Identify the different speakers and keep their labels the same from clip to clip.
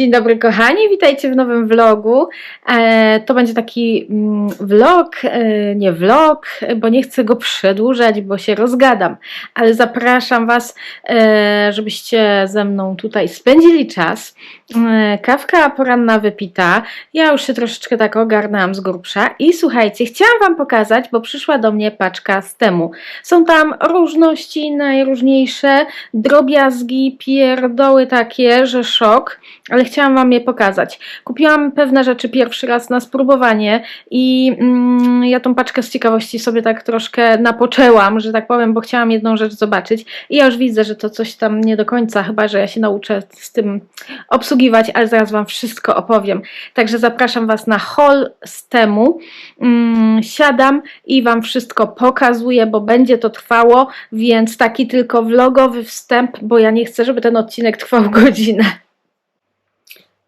Speaker 1: Dzień dobry kochani, witajcie w nowym vlogu. E, to będzie taki mm, vlog, e, nie vlog, bo nie chcę go przedłużać, bo się rozgadam, ale zapraszam Was, e, żebyście ze mną tutaj spędzili czas. Kawka poranna wypita, ja już się troszeczkę tak ogarnęłam z grubsza i słuchajcie, chciałam Wam pokazać, bo przyszła do mnie paczka z temu. Są tam różności najróżniejsze, drobiazgi, pierdoły takie, że szok ale chciałam Wam je pokazać. Kupiłam pewne rzeczy pierwszy raz na spróbowanie i mm, ja tą paczkę z ciekawości sobie tak troszkę napoczęłam, że tak powiem, bo chciałam jedną rzecz zobaczyć i ja już widzę, że to coś tam nie do końca, chyba że ja się nauczę z tym obsługiwać, ale zaraz Wam wszystko opowiem. Także zapraszam Was na haul z temu. Mm, siadam i Wam wszystko pokazuję, bo będzie to trwało, więc taki tylko vlogowy wstęp, bo ja nie chcę, żeby ten odcinek trwał godzinę.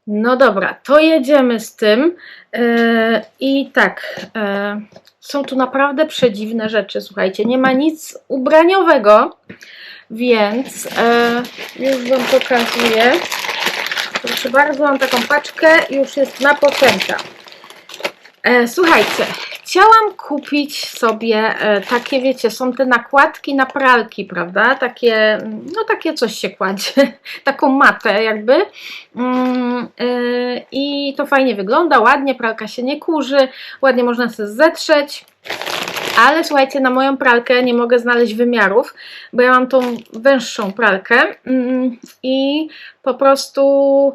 Speaker 1: No dobra, to jedziemy z tym. E, I tak, e, są tu naprawdę przedziwne rzeczy, słuchajcie. Nie ma nic ubraniowego, więc e, już Wam pokazuję. Proszę bardzo, mam taką paczkę, już jest napoczęta. Słuchajcie, chciałam kupić sobie e, takie, wiecie, są te nakładki na pralki, prawda? Takie, no takie coś się kładzie, taką matę jakby. Mm, e, I to fajnie wygląda, ładnie, pralka się nie kurzy, ładnie można sobie zetrzeć. Ale słuchajcie, na moją pralkę nie mogę znaleźć wymiarów, bo ja mam tą węższą pralkę mm, i po prostu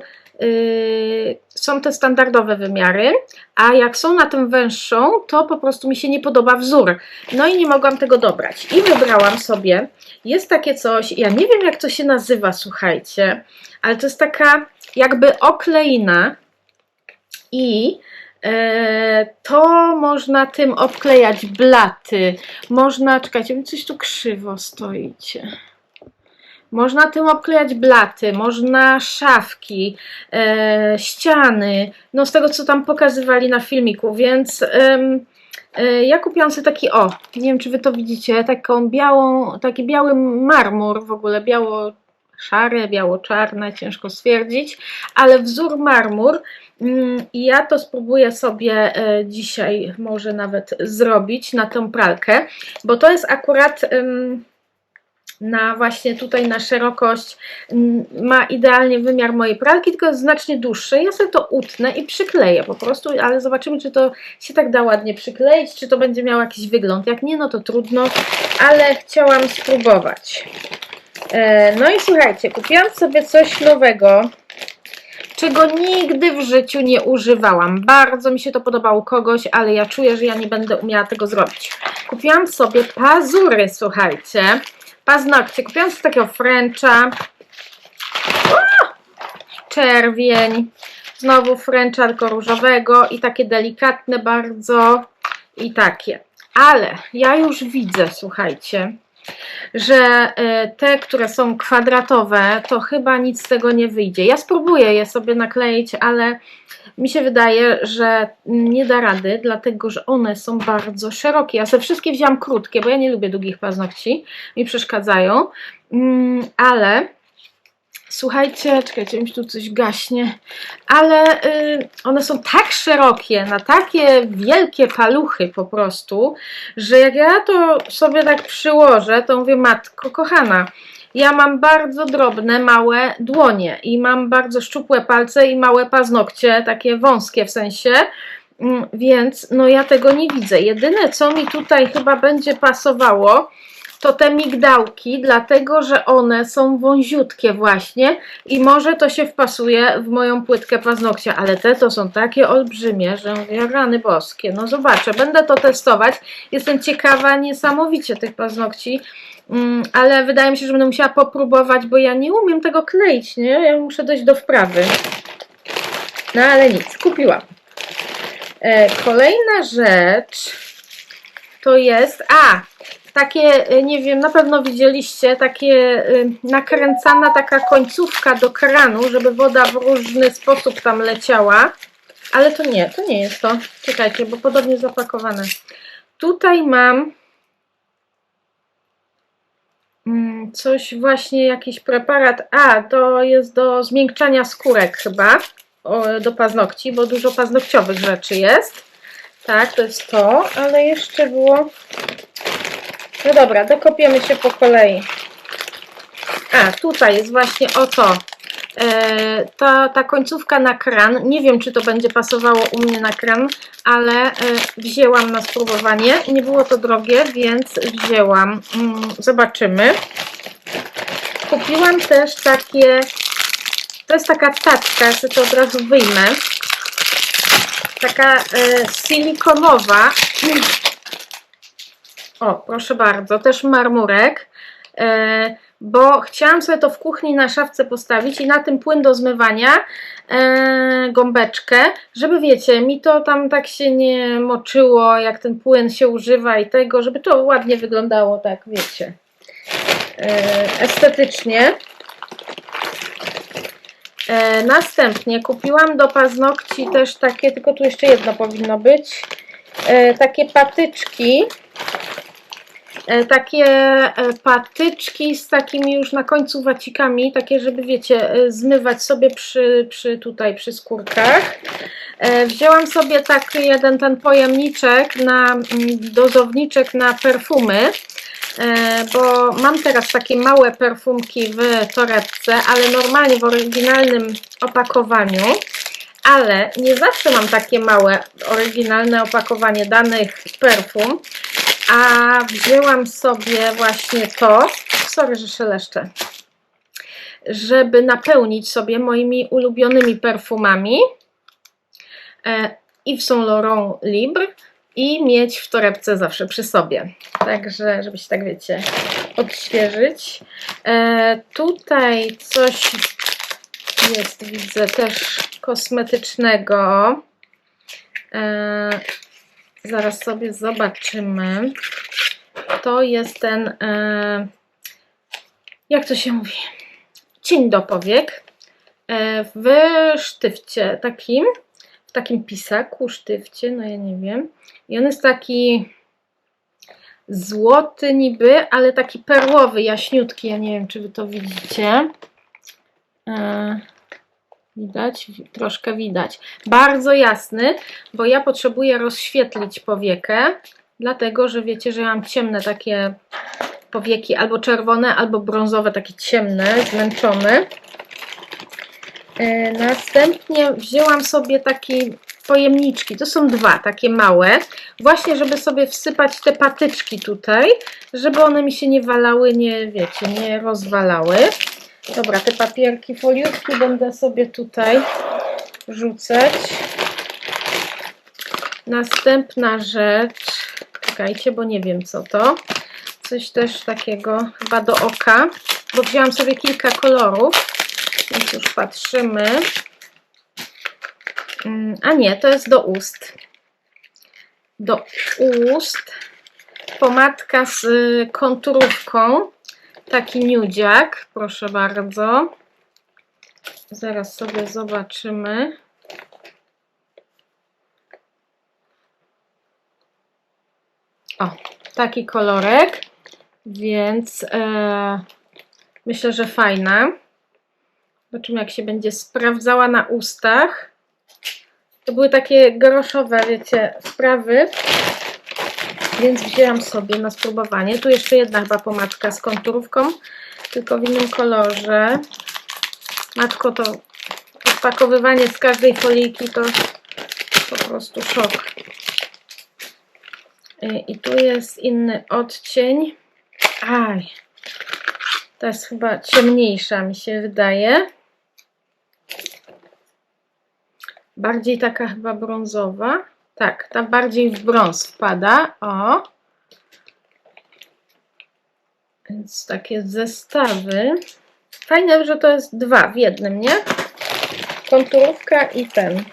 Speaker 1: są te standardowe wymiary, a jak są na tym węższą, to po prostu mi się nie podoba wzór. No i nie mogłam tego dobrać. I wybrałam sobie, jest takie coś, ja nie wiem jak to się nazywa, słuchajcie, ale to jest taka jakby okleina i e, to można tym obklejać blaty. Można, czekajcie, coś tu krzywo stoicie. Można tym obklejać blaty, można szafki, e, ściany, no z tego co tam pokazywali na filmiku, więc e, ja kupiłam sobie taki, o, nie wiem czy wy to widzicie, taką białą, taki biały marmur w ogóle, biało szare, biało-czarne, ciężko stwierdzić, ale wzór marmur mm, i ja to spróbuję sobie e, dzisiaj może nawet zrobić na tą pralkę, bo to jest akurat na właśnie tutaj na szerokość ma idealnie wymiar mojej pralki, tylko jest znacznie dłuższe. Ja sobie to utnę i przykleję po prostu, ale zobaczymy, czy to się tak da ładnie przykleić, czy to będzie miało jakiś wygląd. Jak nie, no to trudno, ale chciałam spróbować. E, no i słuchajcie, kupiłam sobie coś nowego, czego nigdy w życiu nie używałam. Bardzo mi się to podobało kogoś, ale ja czuję, że ja nie będę umiała tego zrobić. Kupiłam sobie pazury, słuchajcie paznokcie. Kupiłam sobie takiego Frencha. Czerwień. Znowu Frencha tylko różowego i takie delikatne bardzo i takie. Ale ja już widzę, słuchajcie, że e, te, które są kwadratowe, to chyba nic z tego nie wyjdzie. Ja spróbuję je sobie nakleić, ale mi się wydaje, że nie da rady, dlatego że one są bardzo szerokie. Ja sobie wszystkie wziąłam krótkie, bo ja nie lubię długich paznokci, mi przeszkadzają, mm, ale słuchajcie, czekajcie, mi tu coś gaśnie, ale y, one są tak szerokie, na takie wielkie paluchy po prostu, że jak ja to sobie tak przyłożę, to mówię, matko kochana, ja mam bardzo drobne, małe dłonie i mam bardzo szczupłe palce i małe paznokcie, takie wąskie w sensie, mm, więc no ja tego nie widzę. Jedyne co mi tutaj chyba będzie pasowało, to te migdałki, dlatego że one są wąziutkie właśnie i może to się wpasuje w moją płytkę paznokcia, ale te to są takie olbrzymie, że mówię, rany boskie, no zobaczę, będę to testować, jestem ciekawa niesamowicie tych paznokci, mm, ale wydaje mi się, że będę musiała popróbować, bo ja nie umiem tego kleić, nie? Ja muszę dojść do wprawy. No ale nic, kupiłam. E, kolejna rzecz to jest, a takie, y, nie wiem, na pewno widzieliście, takie y, nakręcana taka końcówka do kranu, żeby woda w różny sposób tam leciała. Ale to nie, to nie jest to. Czekajcie, bo podobnie zapakowane. Tutaj mam mm, coś właśnie, jakiś preparat. A, to jest do zmiękczania skórek chyba, do paznokci, bo dużo paznokciowych rzeczy jest. Tak, to jest to, ale jeszcze było. No dobra, dokopiemy się po kolei. A, tutaj jest właśnie o to. E, ta, ta końcówka na kran. Nie wiem, czy to będzie pasowało u mnie na kran, ale e, wzięłam na spróbowanie. Nie było to drogie, więc wzięłam. Mm, zobaczymy. Kupiłam też takie. To jest taka taczka, ja sobie to od razu wyjmę. Taka e, silikonowa. O, proszę bardzo, też marmurek. E, bo chciałam sobie to w kuchni na szafce postawić i na tym płyn do zmywania e, gąbeczkę, żeby wiecie, mi to tam tak się nie moczyło, jak ten płyn się używa i tego, żeby to ładnie wyglądało, tak wiecie, e, estetycznie. Następnie kupiłam do paznokci też takie, tylko tu jeszcze jedno powinno być, takie patyczki, takie e, patyczki z takimi już na końcu wacikami, takie, żeby wiecie, e, zmywać sobie przy, przy tutaj, przy skórkach. E, Wzięłam sobie taki jeden ten pojemniczek na mm, dozowniczek na perfumy, e, bo mam teraz takie małe perfumki w torebce, ale normalnie w oryginalnym opakowaniu. Ale nie zawsze mam takie małe, oryginalne opakowanie danych perfum, a wzięłam sobie właśnie to, sorry, że szeleszczę, żeby napełnić sobie moimi ulubionymi perfumami e, Yves Saint Laurent Libre i mieć w torebce zawsze przy sobie. Także, żebyście tak wiecie, odświeżyć. E, tutaj coś jest, widzę, też kosmetycznego. E, zaraz sobie zobaczymy. To jest ten, e, jak to się mówi? Cień do powiek e, w sztywcie takim, w takim pisaku, sztywcie, no ja nie wiem. I on jest taki złoty niby, ale taki perłowy, jaśniutki. Ja nie wiem, czy wy to widzicie. E, Widać? Wi- Troszkę widać. Bardzo jasny, bo ja potrzebuję rozświetlić powiekę, dlatego że wiecie, że ja mam ciemne takie powieki, albo czerwone, albo brązowe, takie ciemne, zmęczone. E, Następnie wzięłam sobie taki pojemniczki, to są dwa, takie małe, właśnie żeby sobie wsypać te patyczki tutaj, żeby one mi się nie walały, nie wiecie, nie rozwalały. Dobra, te papierki foliówki będę sobie tutaj rzucać. Następna rzecz, czekajcie, bo nie wiem co to. Coś też takiego chyba do oka, bo wzięłam sobie kilka kolorów, więc już patrzymy. Mm, A nie, to jest do ust. Do ust. Pomadka z konturówką. Taki nudziak, proszę bardzo. Zaraz sobie zobaczymy. O, taki kolorek, więc e, myślę, że fajna. Zobaczymy, jak się będzie sprawdzała na ustach. To były takie groszowe, wiecie, sprawy, więc wzięłam sobie na spróbowanie. Tu jeszcze jedna chyba pomadka z konturówką, tylko w innym kolorze. Matko, to odpakowywanie z każdej folijki to po prostu szok. Y, I tu jest inny odcień. Aj, ta jest chyba ciemniejsza, mi się wydaje. Bardziej taka chyba brązowa. Tak, ta bardziej w brąz wpada. O. Więc takie zestawy. Fajne, że to jest dwa w jednym, nie? Konturówka i ten.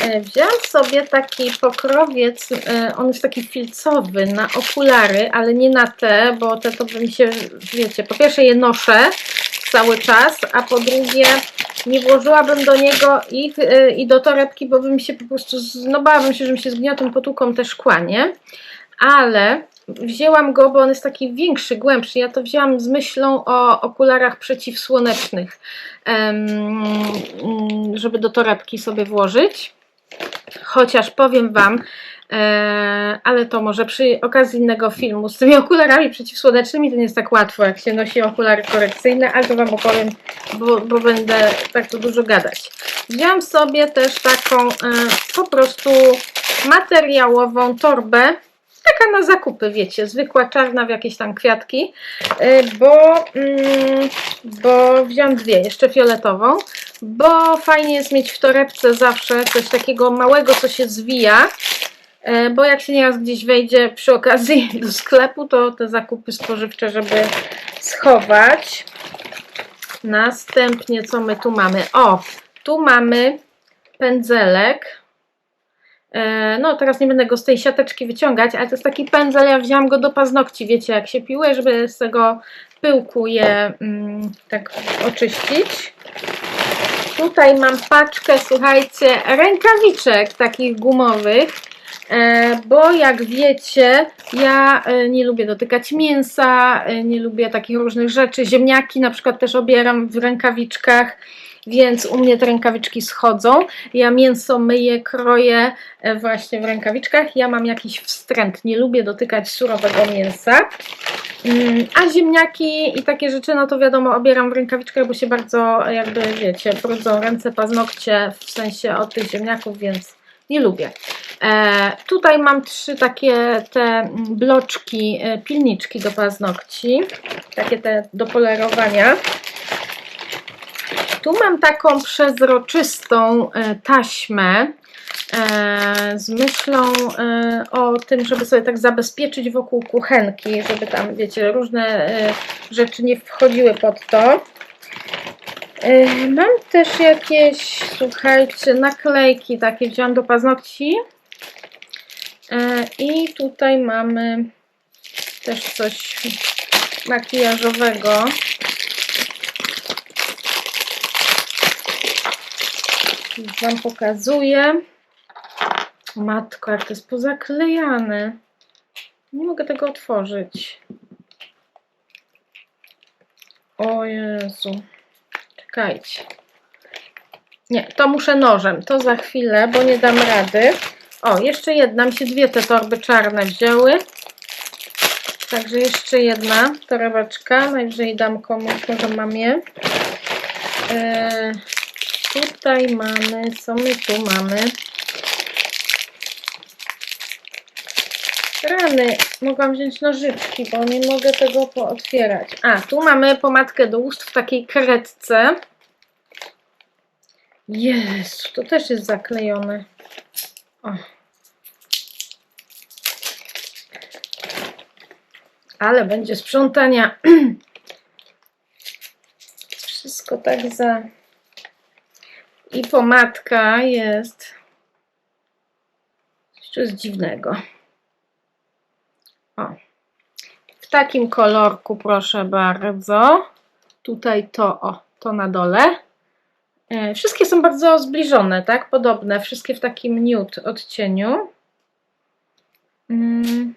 Speaker 1: E, Wzięłam sobie taki pokrowiec, e, on jest taki filcowy na okulary, ale nie na te, bo te to by mi się, wiecie, po pierwsze je noszę cały czas, a po drugie nie włożyłabym do niego ich e, i do torebki, bo bym się po prostu, z- no bałabym się, że mi się zgniotą potłuką te szkła, nie? Ale wzięłam go, bo on jest taki większy, głębszy. Ja to wzięłam z myślą o okularach przeciwsłonecznych, mm, żeby do torebki sobie włożyć. Chociaż powiem Wam, ale to może przy okazji innego filmu z tymi okularami przeciwsłonecznymi to nie jest tak łatwo, jak się nosi okulary korekcyjne, ale to Wam opowiem, bo, bo będę tak tu dużo gadać. Wziąłam sobie też taką e, po prostu materiałową torbę, taka na zakupy, wiecie, zwykła czarna w jakieś tam kwiatki, e, bo, mm, bo wziąłam dwie, jeszcze fioletową, bo fajnie jest mieć w torebce zawsze coś takiego małego, co się zwija, e, bo jak się nieraz gdzieś wejdzie przy okazji do sklepu, to te zakupy spożywcze, żeby schować. Następnie co my tu mamy? O, tu mamy pędzelek. E, No, teraz nie będę go z tej siateczki wyciągać, ale to jest taki pędzel, ja wzięłam go do paznokci, wiecie, jak się piłuje, żeby z tego pyłku je mm, tak oczyścić. Tutaj mam paczkę, słuchajcie, rękawiczek takich gumowych, e, bo jak wiecie, ja e, nie lubię dotykać mięsa, e, nie lubię takich różnych rzeczy. Ziemniaki na przykład też obieram w rękawiczkach, więc u mnie te rękawiczki schodzą. Ja mięso myję, kroję e, właśnie w rękawiczkach. Ja mam jakiś wstręt, nie lubię dotykać surowego mięsa. Mm, A ziemniaki i takie rzeczy, no to wiadomo, obieram w rękawiczkach, bo się bardzo, jakby wiecie, brudzą ręce, paznokcie, w sensie od tych ziemniaków, więc nie lubię. E, tutaj mam trzy takie te bloczki, e, pilniczki do paznokci, takie te do polerowania. Tu mam taką przezroczystą e, taśmę e, z myślą e, o tym, żeby sobie tak zabezpieczyć wokół kuchenki, żeby tam, wiecie, różne e, rzeczy nie wchodziły pod to. E, Mam też jakieś, słuchajcie, naklejki takie wziąłam do paznokci. E, I tutaj mamy też coś makijażowego. Już Wam pokazuję. Matko, jak to jest pozaklejane. Nie mogę tego otworzyć. O Jezu. Czekajcie. Nie, to muszę nożem. To za chwilę, bo nie dam rady. O, jeszcze jedna. Mi się dwie te torby czarne wzięły. Także jeszcze jedna torebeczka. Najwyżej dam komuś, może mamie. Eee, tutaj mamy, co my tu mamy? Rany, mogłam wziąć nożyczki, bo nie mogę tego pootwierać. A, tu mamy pomadkę do ust w takiej kredce. Jezu, to też jest zaklejone. O. Ale będzie sprzątania. Wszystko tak za... I pomadka jest... Coś dziwnego. O. W takim kolorku, proszę bardzo. Tutaj to, o, to na dole. E, Wszystkie są bardzo zbliżone, tak? Podobne. Wszystkie w takim nude odcieniu. Mm.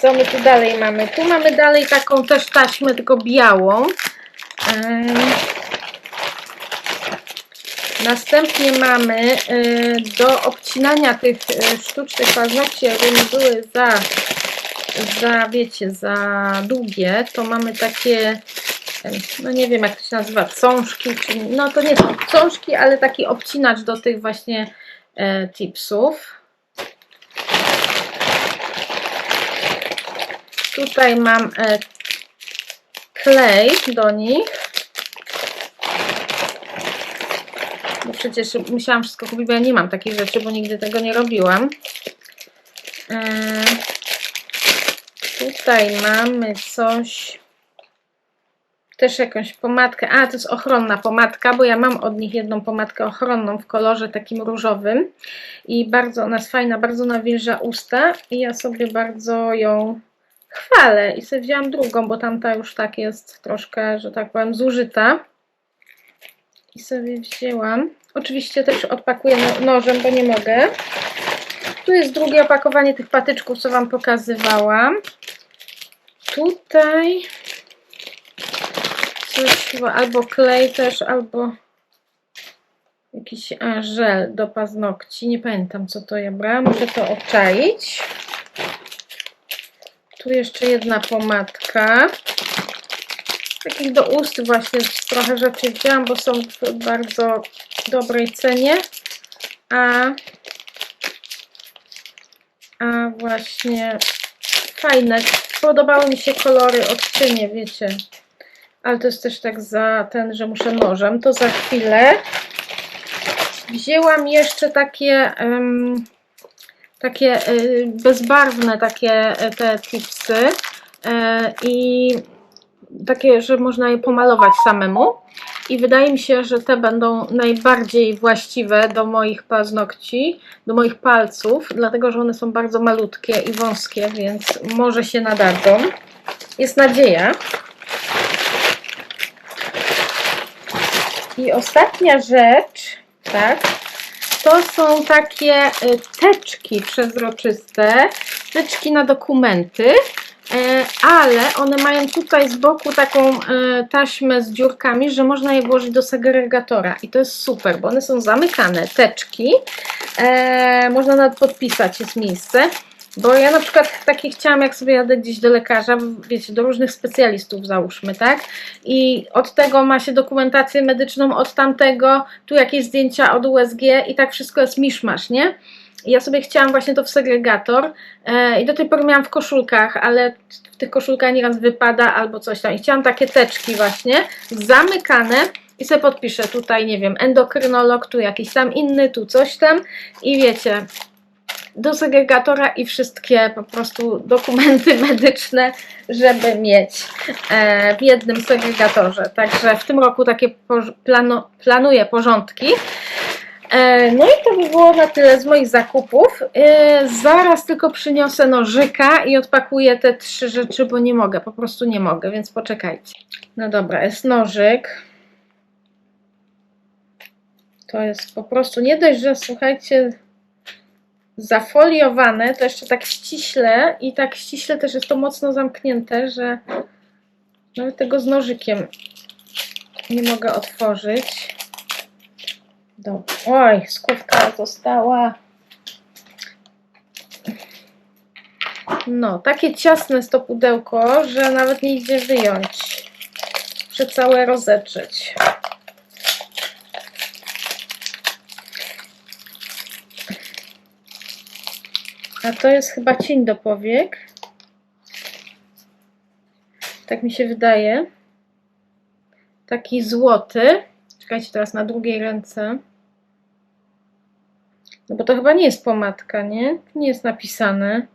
Speaker 1: Co my tu dalej mamy? Tu mamy dalej taką też taśmę, tylko białą. Następnie mamy y, do obcinania tych y, sztucznych paznokci, jakby nie były za, za, wiecie, za długie, to mamy takie, no nie wiem jak to się nazywa, cążki, czy, no to nie są cążki, ale taki obcinacz do tych właśnie e, tipsów. Tutaj mam e, klej do nich. Bo przecież musiałam wszystko kupić, bo ja nie mam takich rzeczy, bo nigdy tego nie robiłam. Eee, tutaj mamy coś. Też jakąś pomadkę. A, to jest ochronna pomadka, bo ja mam od nich jedną pomadkę ochronną w kolorze takim różowym. I bardzo ona jest fajna, bardzo nawilża usta. I ja sobie bardzo ją chwalę. I sobie wzięłam drugą, bo tamta już tak jest troszkę, że tak powiem, zużyta. I sobie wzięłam. Oczywiście też odpakuję no- nożem, bo nie mogę. Tu jest drugie opakowanie tych patyczków, co Wam pokazywałam. Tutaj coś, albo klej też, albo jakiś żel do paznokci. Nie pamiętam, co to ja brałam. Muszę to obczaić. Tu jeszcze jedna pomadka. Takich do ust właśnie trochę rzeczy wzięłam, bo są w bardzo dobrej cenie. A, a właśnie fajne. Podobały mi się kolory, odcienie, wiecie. Ale to jest też tak za ten, że muszę nożem. To za chwilę. Wzięłam jeszcze takie em, takie y, bezbarwne takie y, te tipsy y, i takie, że można je pomalować samemu i wydaje mi się, że te będą najbardziej właściwe do moich paznokci, do moich palców, dlatego, że one są bardzo malutkie i wąskie, więc może się nadadzą. Jest nadzieja. I ostatnia rzecz, tak, to są takie y, teczki przezroczyste, teczki na dokumenty, ale one mają tutaj z boku taką y, taśmę z dziurkami, że można je włożyć do segregatora i to jest super, bo one są zamykane, teczki, e, można nawet podpisać, jest miejsce. Bo ja na przykład takie chciałam, jak sobie jadę gdzieś do lekarza, wiecie, do różnych specjalistów załóżmy, tak? I od tego ma się dokumentację medyczną, od tamtego, tu jakieś zdjęcia od USG i tak wszystko jest miszmasz, nie? Ja sobie chciałam właśnie to w segregator e, i do tej pory miałam w koszulkach, ale w tych koszulkach nieraz wypada albo coś tam. I chciałam takie teczki właśnie, zamykane i sobie podpiszę tutaj, nie wiem, endokrynolog, tu jakiś tam inny, tu coś tam i wiecie, do segregatora i wszystkie po prostu dokumenty medyczne, żeby mieć e, w jednym segregatorze. Także w tym roku takie planu, planuję porządki. E, no i to by było na tyle z moich zakupów. E, zaraz tylko przyniosę nożyka i odpakuję te trzy rzeczy, bo nie mogę, po prostu nie mogę, więc poczekajcie. No dobra, jest nożyk. To jest po prostu nie dość, że słuchajcie, zafoliowane, to jeszcze tak ściśle i tak ściśle też jest to mocno zamknięte, że nawet tego z nożykiem nie mogę otworzyć. Oj, skówka została. No, takie ciasne jest to pudełko, że nawet nie idzie wyjąć. Muszę całe rozetrzeć. A to jest chyba cień do powiek. Tak mi się wydaje. Taki złoty. Czekajcie teraz na drugiej ręce. No bo to chyba nie jest pomadka, nie? Nie jest napisane.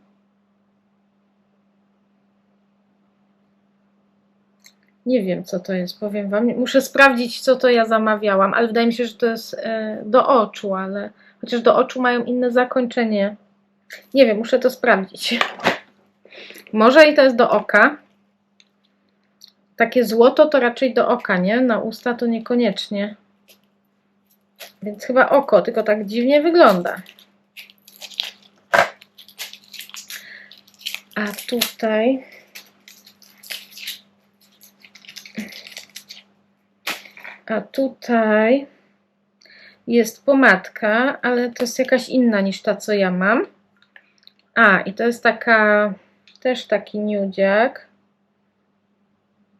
Speaker 1: Nie wiem, co to jest, powiem Wam. Muszę sprawdzić, co to ja zamawiałam, ale wydaje mi się, że to jest e, do oczu, ale chociaż do oczu mają inne zakończenie. Nie wiem, muszę to sprawdzić. Może i to jest do oka. Takie złoto to raczej do oka, nie? Na usta to niekoniecznie. Więc chyba oko, tylko tak dziwnie wygląda. A tutaj... A tutaj jest pomadka, ale to jest jakaś inna niż ta, co ja mam. A, i to jest taka, też taki nudziak,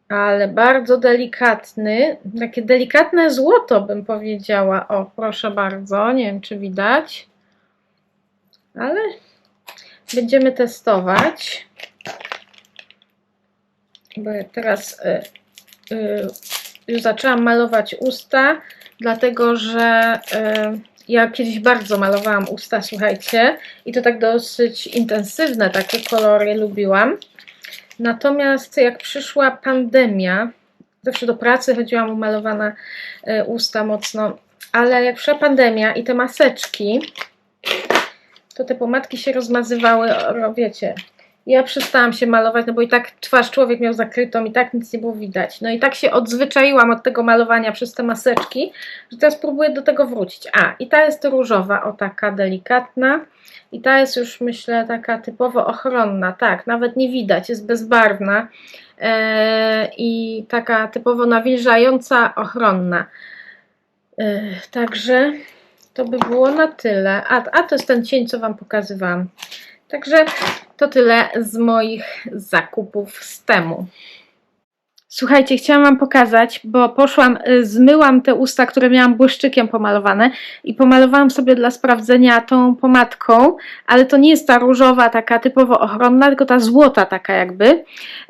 Speaker 1: ale bardzo delikatny, takie delikatne złoto bym powiedziała. O, proszę bardzo, nie wiem czy widać, ale będziemy testować. Bo ja teraz y, y, już zaczęłam malować usta, dlatego że y, ja kiedyś bardzo malowałam usta, słuchajcie, i to tak dosyć intensywne takie kolory lubiłam. Natomiast jak przyszła pandemia, zawsze do pracy chodziłam umalowana e, usta mocno, ale jak przyszła pandemia i te maseczki, to te pomadki się rozmazywały, wiecie, Ja przestałam się malować, no bo i tak twarz człowiek miał zakrytą i tak nic nie było widać. No i tak się odzwyczaiłam od tego malowania przez te maseczki, że teraz próbuję do tego wrócić. A, i ta jest różowa, o taka delikatna. I ta jest już myślę taka typowo ochronna, tak, nawet nie widać, jest bezbarwna e, i taka typowo nawilżająca, ochronna. E, także to by było na tyle. A, a to jest ten cień, co Wam pokazywałam. Także to tyle z moich zakupów z temu. Słuchajcie, chciałam Wam pokazać, bo poszłam, y, zmyłam te usta, które miałam błyszczykiem pomalowane i pomalowałam sobie dla sprawdzenia tą pomadką, ale to nie jest ta różowa, taka typowo ochronna, tylko ta złota taka jakby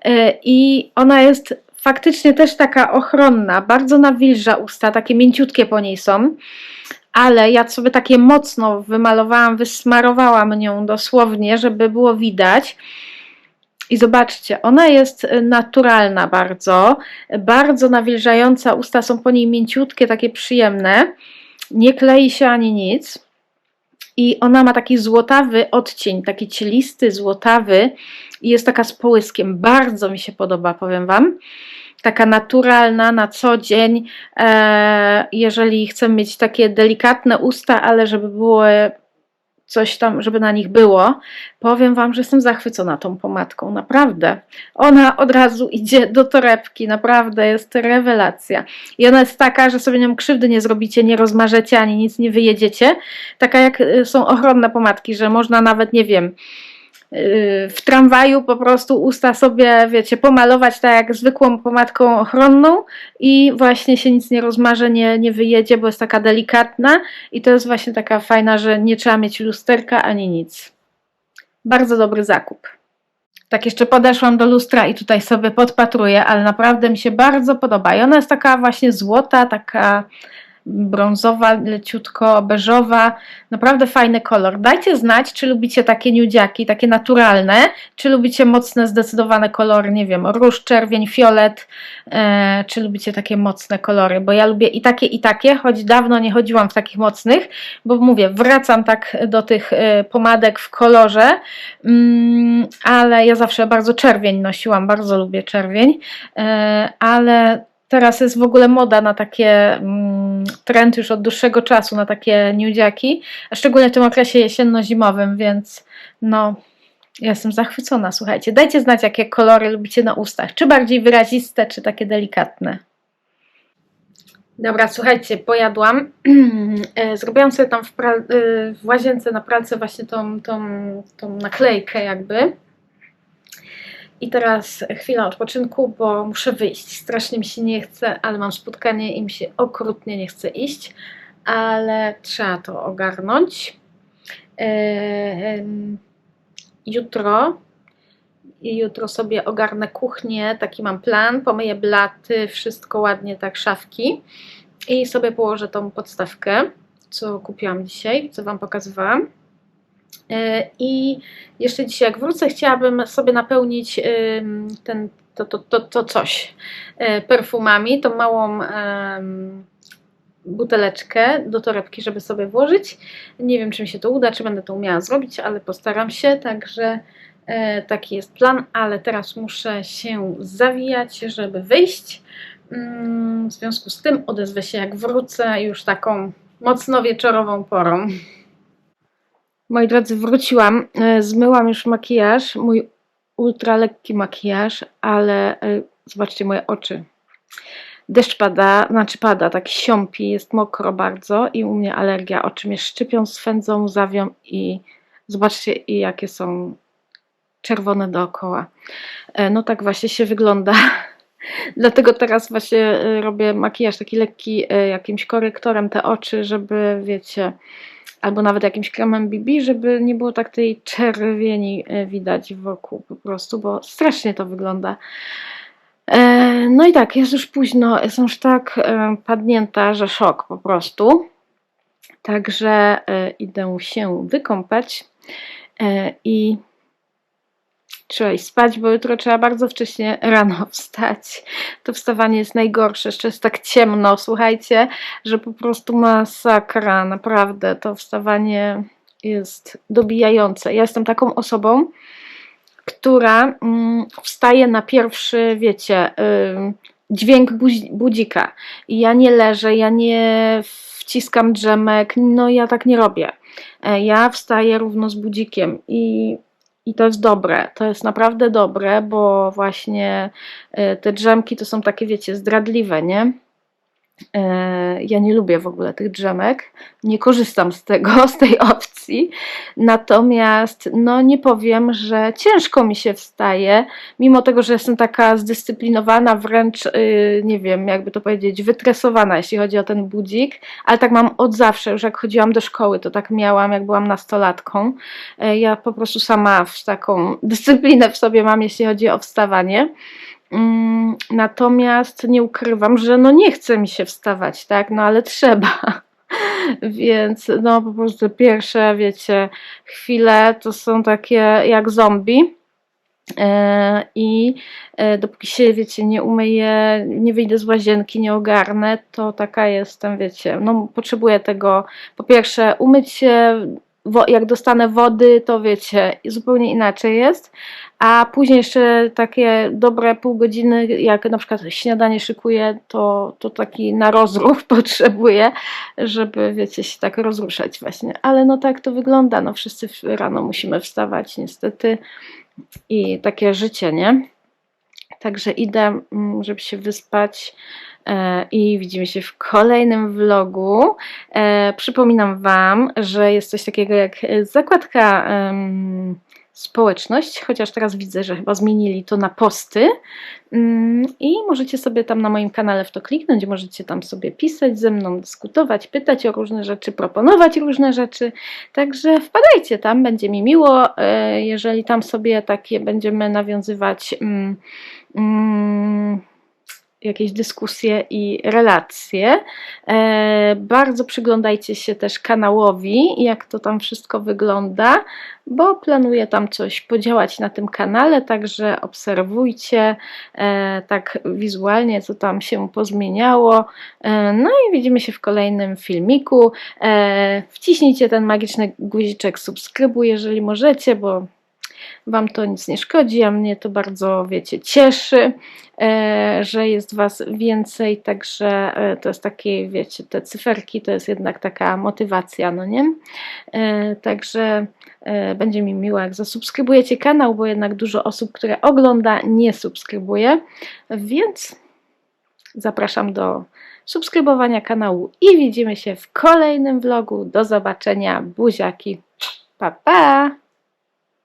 Speaker 1: Y, i ona jest faktycznie też taka ochronna, bardzo nawilża usta, takie mięciutkie po niej są, ale ja sobie takie mocno wymalowałam, wysmarowałam nią dosłownie, żeby było widać. I zobaczcie, ona jest naturalna bardzo, bardzo nawilżająca, usta są po niej mięciutkie, takie przyjemne, nie klei się ani nic. I ona ma taki złotawy odcień, taki cielisty, złotawy i jest taka z połyskiem. Bardzo mi się podoba, powiem Wam. Taka naturalna na co dzień. E, jeżeli chcemy mieć takie delikatne usta, ale żeby były coś tam, żeby na nich było, powiem Wam, że jestem zachwycona tą pomadką, naprawdę. Ona od razu idzie do torebki, naprawdę jest rewelacja. I ona jest taka, że sobie nią krzywdy nie zrobicie, nie rozmarzecie, ani nic nie wyjedziecie. Taka jak y, są ochronne pomadki, że można nawet, nie wiem, w tramwaju po prostu usta sobie, wiecie, pomalować tak jak zwykłą pomadką ochronną i właśnie się nic nie rozmarze, nie, nie wyjedzie, bo jest taka delikatna i to jest właśnie taka fajna, że nie trzeba mieć lusterka ani nic. Bardzo dobry zakup. Tak jeszcze podeszłam do lustra i tutaj sobie podpatruję, ale naprawdę mi się bardzo podoba. I ona jest taka właśnie złota, taka brązowa, leciutko beżowa, naprawdę fajny kolor. Dajcie znać, czy lubicie takie nudziaki, takie naturalne, czy lubicie mocne, zdecydowane kolory, nie wiem, róż, czerwień, fiolet, e, czy lubicie takie mocne kolory, bo ja lubię i takie, i takie, choć dawno nie chodziłam w takich mocnych, bo mówię, wracam tak do tych e, pomadek w kolorze, mm, ale ja zawsze bardzo czerwień nosiłam, bardzo lubię czerwień, e, ale teraz jest w ogóle moda na takie mm, trend już od dłuższego czasu na takie nudziaki, a szczególnie w tym okresie jesienno-zimowym, więc no ja jestem zachwycona, słuchajcie. Dajcie znać, jakie kolory lubicie na ustach. Czy bardziej wyraziste, czy takie delikatne. Dobra, słuchajcie, pojadłam. E, Zrobiłam sobie tam w, y, w łazience na pralce właśnie tą, tą, tą naklejkę jakby. I teraz chwila odpoczynku, bo muszę wyjść. Strasznie mi się nie chce, ale mam spotkanie i mi się okrutnie nie chce iść, ale trzeba to ogarnąć. Jutro, jutro sobie ogarnę kuchnię, taki mam plan, pomyję blaty, wszystko ładnie, tak szafki i sobie położę tą podstawkę, co kupiłam dzisiaj, co Wam pokazywałam. E, I jeszcze dzisiaj, jak wrócę, chciałabym sobie napełnić ym, ten, to, to, to, to coś e, perfumami, tą małą buteleczkę do torebki, żeby sobie włożyć. Nie wiem, czy mi się to uda, czy będę to umiała zrobić, ale postaram się, także e, taki jest plan, ale teraz muszę się zawijać, żeby wyjść. Mm, W związku z tym odezwę się, jak wrócę, już taką mocno wieczorową porą. Moi drodzy, wróciłam, e, zmyłam już makijaż, mój ultra lekki makijaż, ale e, zobaczcie moje oczy. Deszcz pada, znaczy pada, tak siąpi, jest mokro bardzo i u mnie alergia. Oczy mnie szczypią, swędzą, zawią i zobaczcie i jakie są czerwone dookoła. E, No tak właśnie się wygląda. Dlatego teraz właśnie robię makijaż taki lekki, jakimś korektorem te oczy, żeby wiecie, albo nawet jakimś kremem BB, żeby nie było tak tej czerwieni e, widać wokół po prostu, bo strasznie to wygląda. E, No i tak, jest już późno, jestem już tak e, padnięta, że szok po prostu. Także idę się wykąpać i trzeba iść spać, bo jutro trzeba bardzo wcześnie rano wstać. To wstawanie jest najgorsze, jeszcze jest tak ciemno, słuchajcie, że po prostu masakra, naprawdę to wstawanie jest dobijające. Ja jestem taką osobą, która mm, wstaje na pierwszy, wiecie, dźwięk budzika. I ja nie leżę, ja nie wciskam drzemek, no ja tak nie robię. E, Ja wstaję równo z budzikiem i, i to jest dobre, to jest naprawdę dobre, bo właśnie e, te drzemki to są takie, wiecie, zdradliwe, nie? E, Ja nie lubię w ogóle tych drzemek, nie korzystam z tego, z tej opcji. Natomiast, no nie powiem, że ciężko mi się wstaje, mimo tego, że jestem taka zdyscyplinowana, wręcz, yy, nie wiem, jakby to powiedzieć, wytresowana, jeśli chodzi o ten budzik, ale tak mam od zawsze, już jak chodziłam do szkoły, to tak miałam, jak byłam nastolatką. E, Ja po prostu sama w taką dyscyplinę w sobie mam, jeśli chodzi o wstawanie. Mm, Natomiast nie ukrywam, że no nie chce mi się wstawać, tak, no ale trzeba. Więc no po prostu pierwsze, wiecie, chwile to są takie jak zombie. E, I e, dopóki się, wiecie, nie umyję, nie wyjdę z łazienki, nie ogarnę, to taka jestem, wiecie, no potrzebuję tego, po pierwsze umyć się, jak dostanę wody, to wiecie, zupełnie inaczej jest, a później jeszcze takie dobre pół godziny, jak na przykład śniadanie szykuję, to, to taki na rozruch potrzebuję, żeby, wiecie, się tak rozruszać właśnie. Ale no tak to wygląda, no wszyscy rano musimy wstawać niestety i takie życie, nie? Także idę, mm, żeby się wyspać i widzimy się w kolejnym vlogu. E, Przypominam Wam, że jest coś takiego jak e, zakładka społeczność, chociaż teraz widzę, że chyba zmienili to na posty Mm, i możecie sobie tam na moim kanale w to kliknąć, możecie tam sobie pisać ze mną, dyskutować, pytać o różne rzeczy, proponować różne rzeczy. Także wpadajcie tam, będzie mi miło, e, jeżeli tam sobie takie będziemy nawiązywać mm, mm, jakieś dyskusje i relacje. E, bardzo przyglądajcie się też kanałowi, jak to tam wszystko wygląda, bo planuję tam coś podziałać na tym kanale, także obserwujcie e, tak wizualnie, co tam się pozmieniało. E, no i widzimy się w kolejnym filmiku. Wciśnijcie ten magiczny guziczek subskrybuj, jeżeli możecie, bo Wam to nic nie szkodzi, a mnie to bardzo, wiecie, cieszy, e, że jest Was więcej, także e, to jest takie, wiecie, te cyferki to jest jednak taka motywacja, no nie? E, Także będzie mi miło, jak zasubskrybujecie kanał, bo jednak dużo osób, które ogląda, nie subskrybuje, więc zapraszam do subskrybowania kanału i widzimy się w kolejnym vlogu. Do zobaczenia, buziaki, pa pa!